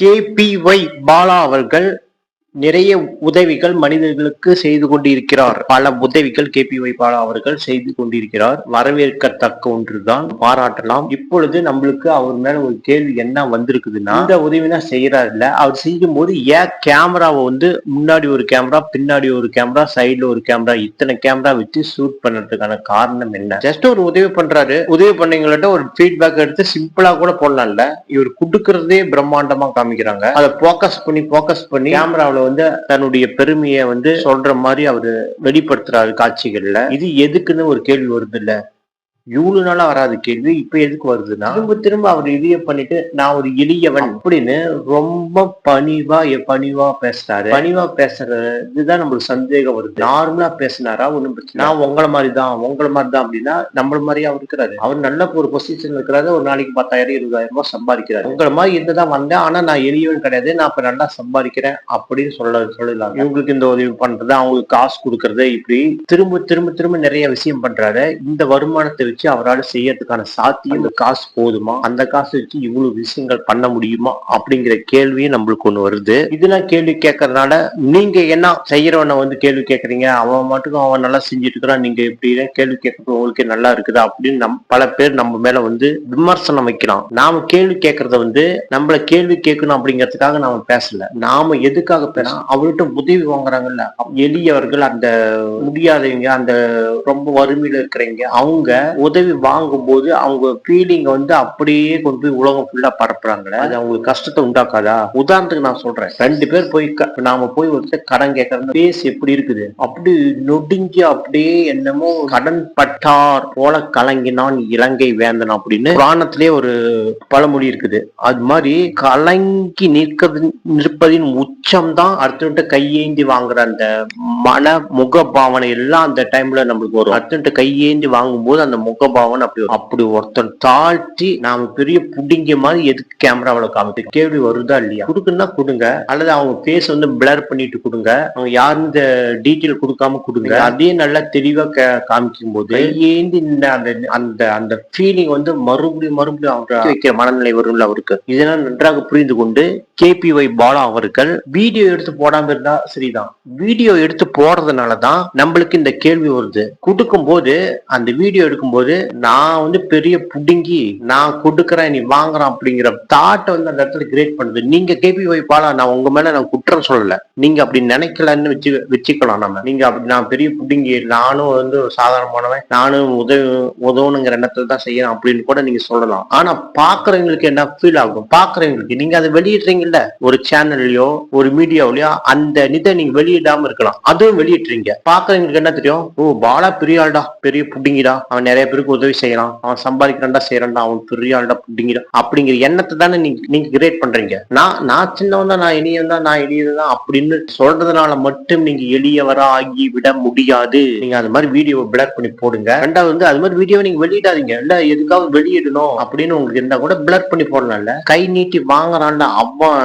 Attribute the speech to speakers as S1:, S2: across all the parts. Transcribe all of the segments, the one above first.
S1: KPY Bala அவர்கள் நிறைய உதவிகள் மனிதர்களுக்கு செய்து கொண்டிருக்கிறார். பல உதவிகள் கேபிஒய் பாலா அவர்கள் செய்து கொண்டிருக்கிறார். வரவேற்கத்தக்க ஒன்றுதான். பாராட்டலாம். இப்பொழுது நம்மளுக்கு அவர் மேல ஒரு கேள்வி என்ன வந்திருக்குதுன்னா இந்த உதவி தான் இல்ல அவர் செய்யும் போது ஏன் கேமராவை வந்து முன்னாடி ஒரு கேமரா பின்னாடி ஒரு கேமரா சைட்ல ஒரு கேமரா இத்தனை கேமரா வச்சு ஷூட் பண்றதுக்கான காரணம் என்ன? ஜஸ்ட் ஒரு உதவி பண்றாரு. உதவி பண்ணீங்கள்ட்ட ஒரு ஃபீட்பேக் எடுத்து சிம்பிளா கூட போடலாம்ல. இவர் கொடுக்கறதே பிரம்மாண்டமா காமிக்கிறாங்க. அதை போக்கஸ் பண்ணி போக்கஸ் பண்ணி கேமராவில் வந்து தன்னுடைய பெருமையை வந்து சொல்ற மாதிரி அவரு வெளிப்படுத்துறாரு காட்சிகள்ல. இது எதுக்குன்னு ஒரு கேள்வி வருது இல்ல இவ்வளவு நாளா வராது கேள்வி இப்ப எதுக்கு வருதுன்னா திரும்ப திரும்ப அவர் இதைய பண்ணிட்டு நான் ஒரு எளியவன். அப்படின்னு ரொம்ப பணிவா பணிவா பேசுறாரு. பணிவா பேசுற இதுதான் நம்மளுக்கு சந்தேகம் வருது. நார்மலா பேசினாரா ஒண்ணும் பிரச்சனை நான் உங்களை மாதிரி தான் உங்களை மாதிரி தான் அப்படின்னா நம்மள மாதிரியே அவர் இருக்கிறாரு. அவர் நல்ல ஒரு பொசிஷன் இருக்கிறாரு ஒரு நாளைக்கு பத்தாயிரம் இருபதாயிரம் ரூபாய் சம்பாதிக்கிறாரு. உங்களை மாதிரி இருந்துதான் வந்தேன் ஆனா நான் எளியவன் கிடையாது நான் இப்ப நல்லா சம்பாதிக்கிறேன் அப்படின்னு சொல்ல சொல்லலாம் இவங்களுக்கு இந்த உதவி பண்றது அவங்களுக்கு காசு கொடுக்கறது இப்படி திரும்ப திரும்ப திரும்ப நிறைய விஷயம் பண்றாரு. இந்த வருமானத்தை வச்சு அவரால் செய்யறதுக்கான சாத்தியம் இந்த காசு போதுமா? அந்த காசு வச்சு இவ்வளவு விஷயங்கள் பண்ண முடியுமா? அப்படிங்கிற கேள்வியும் நம்மளுக்கு ஒண்ணு வருது. இதெல்லாம் கேள்வி கேட்கறதுனால நீங்க என்ன செய்யறவன வந்து கேள்வி கேட்கறீங்க? அவன் மட்டுக்கும் அவன் நல்லா செஞ்சுட்டு இருக்கிறான். நீங்க எப்படி கேள்வி கேட்கறது உங்களுக்கு நல்லா இருக்குதா? அப்படின்னு நம் பல பேர் நம்ம மேல வந்து விமர்சனம் வைக்கலாம் நாம கேள்வி கேட்கறத வந்து நம்மள கேள்வி கேட்கணும் அப்படிங்கிறதுக்காக நாம பேசல. நாம எதுக்காக பேசலாம் அவர்கிட்ட உதவி வாங்குறாங்கல்ல. எளியவர்கள் அந்த முடியாதவங்க அந்த ரொம்ப வறுமையில இருக்கிறவங்க அவங்க உதவி வாங்கும்போது அவங்க ஃபீலிங்க வந்து அப்படியே கொண்டு போய் உலகம் ஃபுல்லா பரப்புறாங்களே? அது அவங்களுக்கு கஷ்டத்தை உண்டாக்காதா? உதாரணத்துக்கு நான் சொல்றேன். ரெண்டு பேர் போய் நாம போய் ஒருத்தர் கடன் கேட்கறது பேஸ் எப்படி இருக்குது? அப்படி நொடிஞ்சு அப்படியே என்னமோ கடன் பட்டார் போல கலங்கினான் இலங்கை வேந்தன் அப்படின்னு புராணத்திலே ஒரு பழமொழி இருக்குது. அது மாதிரி கலங்கி நிற்கிறது நிற்பதின் உச்சம் தான் அடுத்தவன்ட்ட கையேந்தி வாங்குற அந்த மன முகபாவனை எல்லாம் அந்த டைம்ல நம்மளுக்கு வரும். அடுத்தவன்ட்ட கையேந்தி வாங்கும்போது அந்த முகபாவனை அப்படி. அப்படி ஒருத்தன் தாழ்த்தி நாம பெரிய புடிங்க மாதிரி எதுக்கு கேமராவில காமிட்டு கேள்வி வருதா இல்லையா? கொடுக்குன்னா கொடுங்க. அல்லது அவங்க ஃபேஸ் வந்து பிளர் பண்ணிட்டு கொடுங்க. அவங்க யாரும் இந்த டீட்டெயில் கொடுக்காம கொடுங்க. அதே நல்லா தெளிவா காமிக்கும் போது நின்ன அந்த அந்த அந்த ஃபீலிங் வந்து மறுபடியும் மறுபடியும் அவர் வைக்கிற மனநிலை வரும்ல அவருக்கு. இதெல்லாம் நன்றாக புரிந்து கொண்டு கேபிஒய் பாலா அவர்கள் வீடியோ எடுத்து போடாம இருந்தா சரிதான். வீடியோ எடுத்து போடுறதுனால தான் நம்மளுக்கு இந்த கேள்வி வருது. கொடுக்கும் போது அந்த வீடியோ எடுக்கும்போது நான் வந்து பெரிய புடுங்கி நான் கொடுக்குறேன் நீ வாங்குறான் அப்படிங்கிற தாட்டை வந்து அந்த இடத்துல கிரியேட் பண்ணுது. நீங்க கேபிஒய் பாலா நான் உங்க மேல நான் குற்றம் சொல்லல. நீங்க அப்படி நினைக்கலன்னு வச்சு வச்சுக்கலாம் நம்ம. நீங்க அப்படி நான் பெரிய புடுங்கி நானும் வந்து சாதாரணமானவன் நானும் உதவி உதவணுங்கிற எண்ணத்துல தான் செய்யறேன் அப்படின்னு கூட நீங்க சொல்லலாம். ஆனா பாக்குறவங்களுக்கு என்ன ஃபீல் ஆகும்? பாக்குறவங்களுக்கு நீங்க அதை வெளியிடுறீங்கல்ல? ஒரு சேனல்லையோ ஒரு மீடியாவிலயோ அந்த நிதை நீங்க வெளியிடாம இருக்கலாம். அதுவும் வெளியிட்டுறீங்க பாக்குறவங்களுக்கு என்ன தெரியும்? ஓ பாலா பெரிய ஆள்டா பெரிய புடிங்கிடா. அவன் நிறைய பேருக்கு உதவி செய்யறான். அவன் சம்பாதிக்கிறான்டா செய்யறான்டா அவன் பெரிய ஆள்டா புடிங்கிடா. அப்படிங்கிற எண்ணத்தை தானே நீங்க நீங்க கிரியேட் பண்றீங்க. நான் நான் சின்னவன் தான் நான் எளியவன் தான் நான் எளியவன் தான் அப்படின்னு சொல்றதுனால மட்டும் நீங்க எளியவரா ஆகி விட முடியாது. நீங்க அது மாதிரி வீடியோ பிளாக் பண்ணி போடுங்க. ரெண்டாவது வந்து அது மாதிரி வீடியோ நீங்க வெளியிடாதீங்க. இல்ல எதுக்காவது வெளியிடணும் அப்படின்னு உங்களுக்கு இருந்தா கூட பிளர் பண்ணி போடலாம்ல. கை நீட்டி வாங்குறான்டா அவன்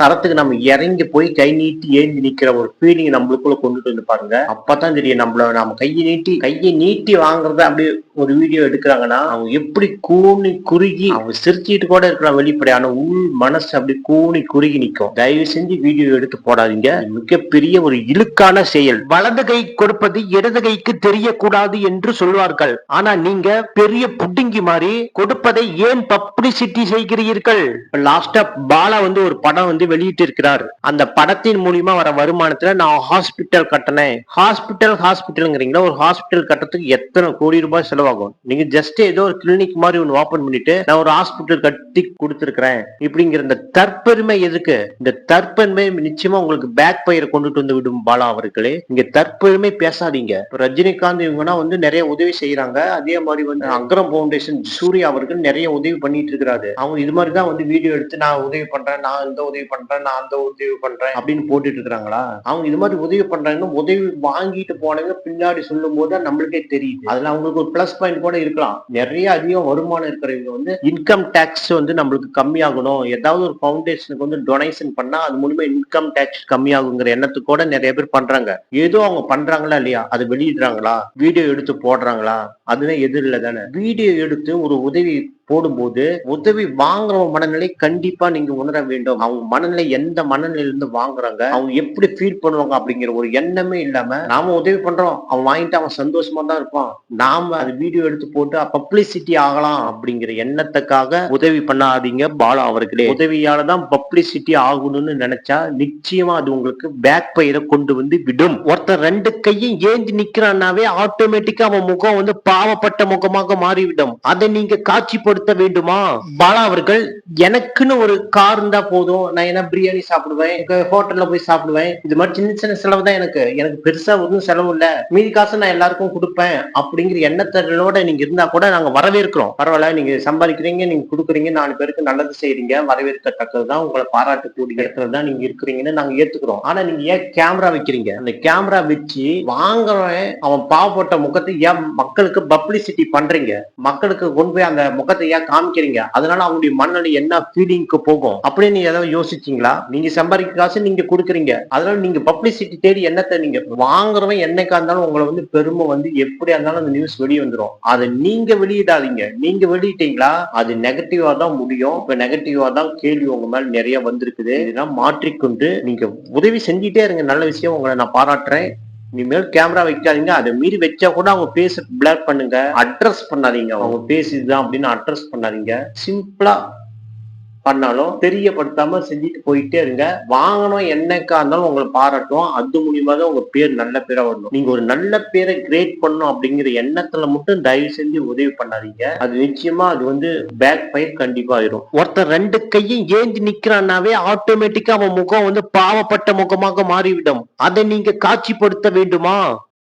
S1: தரத்துக்கு நம்ம இறங்கி போய் கை நீட்டி ஏந்தி நிக்கிற ஒரு ஃபீலிங் நம்மளுக்குள்ள கொண்டுட்டு வந்து பாருங்க. அப்பதான் தெரியும் நம்மள நம்ம கையை நீட்டி கையை நீட்டி வாங்குறத அப்படியே ஒரு வீடியோ எடுக்கிறாங்கன்னா அவங்க எப்படி கூணி குறுகி அவங்க சிரிச்சிட்டு கூட இருக்கிற வெளிப்படையான உள் மனசு அப்படி கூணி குறுகி நிக்கும். தயவு செஞ்சு வீடியோ எடுத்து போடாதீங்க. மிகப்பெரிய ஒரு இழுக்கான செயல். வலது கை கொடுப்பது இடது கைக்கு தெரியக்கூடாது என்று சொல்வார்கள். ஆனா நீங்க பெரிய புட்டிங்கி மாதிரி கொடுப்பதை ஏன் பப்ளிசிட்டி செய்கிறீர்கள்? லாஸ்டா பாலா வந்து ஒரு படம் வந்து வெளியிட்டு இருக்கிறார் அந்த படத்தின் மூலியமா வர வருமானத்துல நான் ஹாஸ்பிட்டல் கட்டினேன். ஹாஸ்பிட்டல் ஹாஸ்பிட்டல்ங்கிறீங்களா ஒரு ஹாஸ்பிட்டல் கட்டுறதுக்கு எத்தனை கோடி ரூபாய் செலவாகும்? நீங்க ஜஸ்ட் ஏதோ ஒரு கிளினிக் மாதிரி ஒன்று ஓபன் பண்ணிட்டு நான் ஒரு ஹாஸ்பிட்டல் கட்டி கொடுத்துருக்கிறேன். இப்படிங்கிற இந்த தற்பெருமை எதுக்கு? இந்த தற்பெருமை நிச்சயமா உங்களுக்கு பேக் பயிரை கொண்டுட்டு வந்து விடும் பாலா அவர்களே. இங்க தற்பெருமை பேசாதீங்க. ரஜினிகாந்த் இவங்கன்னா வந்து நிறைய உதவி செய்யறாங்க அதே மாதிரி வந்து அக்ரம் ஃபவுண்டேஷன் சூர்யா அவர்கள் நிறைய உதவி பண்ணிட்டு இருக்கிறாரு. அவங்க இது மாதிரி தான் வந்து வீடியோ எடுத்து நான் உதவி பண்றேன் நான் இந்த உதவி உதவி பண்றேன் நான் அந்த உதவி பண்றேன். அப்படின்னு போட்டுட்டு இருக்கிறாங்களா? அவங்க இது மாதிரி உதவி பண்றாங்கன்னா உதவி வாங்கிட்டு போனவங்க பின்னாடி சொல்லும் போது நம்மளுக்கே தெரியுது. அதுல அவங்களுக்கு ஒரு பிளஸ் பாயிண்ட் கூட இருக்கலாம். நிறைய அதிகம் வருமானம் இருக்கிறவங்க வந்து இன்கம் டேக்ஸ் வந்து நம்மளுக்கு கம்மியாகணும். ஏதாவது ஒரு ஃபவுண்டேஷனுக்கு வந்து டொனேஷன் பண்ணா அது மூலியமா இன்கம் டேக்ஸ் கம்மியாகுங்கிற எண்ணத்துக்கு கூட நிறைய பேர் பண்றாங்க. ஏதோ அவங்க பண்றாங்களா இல்லையா? அது வெளியிடுறாங்களா? வீடியோ எடுத்து போடுறாங்களா? அதுதான் எதிர் இல்லை தானே. வீடியோ எடுத்து ஒரு உதவி போடும்போது உதவி வாங்குற மனநிலை கண்டிப்பா நீங்க உணர வேண்டும். அவங்க மனநிலை எந்த மனநிலையில இருந்து வாங்குறாங்க அவங்க எப்படி ஃபீல் பண்ணுவாங்க அப்படிங்கிற ஒரு எண்ணமே இல்லாம நாம உதவி பண்றோம். அவன் வாங்கிட்டு அவன் சந்தோஷமா தான் இருப்பான். நாம அது வீடியோ எடுத்து போட்டு பப்ளிசிட்டி ஆகலாம் அப்படிங்கிற எண்ணத்துக்காக உதவி பண்ணாதீங்க பாலா அவர்களே. உதவியால தான் பப்ளிசிட்டி ஆகணும்னு நினைச்சா நிச்சயமா அது உங்களுக்கு பேக் பயிரை கொண்டு வந்து விடும். ஒருத்தர் ரெண்டு கையும் ஏந்தி நிக்கிறான்னாவே ஆட்டோமேட்டிக்கா அவன் முகம் வந்து பாவப்பட்ட முகமாக மாறிவிடும். அதை நீங்க காட்சிப்படுத்த வேண்டுமா? பாலா அவர்கள் எனக்குன்னு ஒரு கார் இருந்தா போதும். நான் என்ன பிரியாணி சாப்பிடுவேன் ஹோட்டல்ல போய் சாப்பிடுவேன். இது மாதிரி சின்ன சின்ன செலவு தான் எனக்கு. எனக்கு பெருசா ஒன்றும் செலவு இல்ல. மீதி காசு நான் எல்லாருக்கும் கொடுப்பேன். அப்படிங்கிற எண்ணத்தோட நீங்க இருந்தா கூட நாங்க வரவேற்கிறோம். பரவாயில்ல நீங்க சம்பாதிக்கிறீங்க நீங்க கொடுக்குறீங்க நாலு பேருக்கு நல்லது செய்யறீங்க வரவேற்கத்தக்கதுதான் உங்களை பாராட்டக்கூடிய இடத்துல தான் நீங்க இருக்கிறீங்கன்னு நாங்க ஏத்துக்கிறோம். ஆனா நீங்க ஏன் கேமரா வைக்கிறீங்க? அந்த கேமரா வச்சு வாங்குறவன் அவன் பாவப்பட்ட முகத்தை ஏன் மக்களுக்கு பப்ளிசிட்டி பண்றீங்க? மக்களுக்கு கொண்டு போய் அந்த முகத்தை ஏன் காமிக்கிறீங்க? அதனால அவங்களுடைய மனநிலை என்ன ஃபீலிங்க்கு போகும்? அப்படின்னு நீங்க ஏதாவது யோசிச்சீங்களா? நீங்க சம்பாதிக்க காசு நீங்க கொடுக்குறீங்க. அதனால நீங்க பப்ளிசிட்டி தேடி என்னத்தை நீங்க வாங்குறவன் என்னைக்கா இருந்தாலும் உங்களை வந்து பெருமை வந்து எப்படியா இருந்தாலும் அந்த நியூஸ் வெளியே வந்துடும் அதை நீங்க வெளியிடாதீங்க. நீங்க வெளியிட்டீங்களா? அது நெகட்டிவா தான் முடியும். இப்ப நெகட்டிவா தான் கேள்வி உங்க மேல நிறைய வந்திருக்குது. இதெல்லாம் மாற்றிக்கொண்டு நீங்க உதவி செஞ்சுட்டே இருங்க. நல்ல விஷயம் உங்களை நான் பாராட்டுறேன். இனிமேல் கேமரா வைக்காதீங்க. அதை மீறி வச்சா கூட அவங்க பேச பிளர் பண்ணுங்க. அட்ரஸ் பண்ணாதீங்க. அவங்க பேஸ் அப்படின்னு அட்ரஸ் பண்ணாதீங்க. சிம்பிளா பண்ணாலும் தெரியப்படுத்தாம செஞ்சுட்டு போயிட்டே இருங்க. வாங்கணும் என்னக்கா இருந்தாலும் உங்களை பாராட்டும் அது மூலியமா தான் உங்க பேர் நல்ல பேரா வரணும். நீங்க ஒரு நல்ல பேரை கிரியேட் பண்ணணும் அப்படிங்கிற எண்ணத்துல மட்டும் தயவு செஞ்சு உதவி பண்ணாதீங்க. அது நிச்சயமா அது வந்து பேக் ஃபயர் கண்டிப்பா ஆயிரும். ஒருத்தர் ரெண்டு கையும் ஏந்தி நிக்கிறான்னாவே ஆட்டோமேட்டிக்கா அவன் முகம் வந்து பாவப்பட்ட முகமாக மாறிவிடும். அதை நீங்க காட்சிப்படுத்த வேண்டுமா?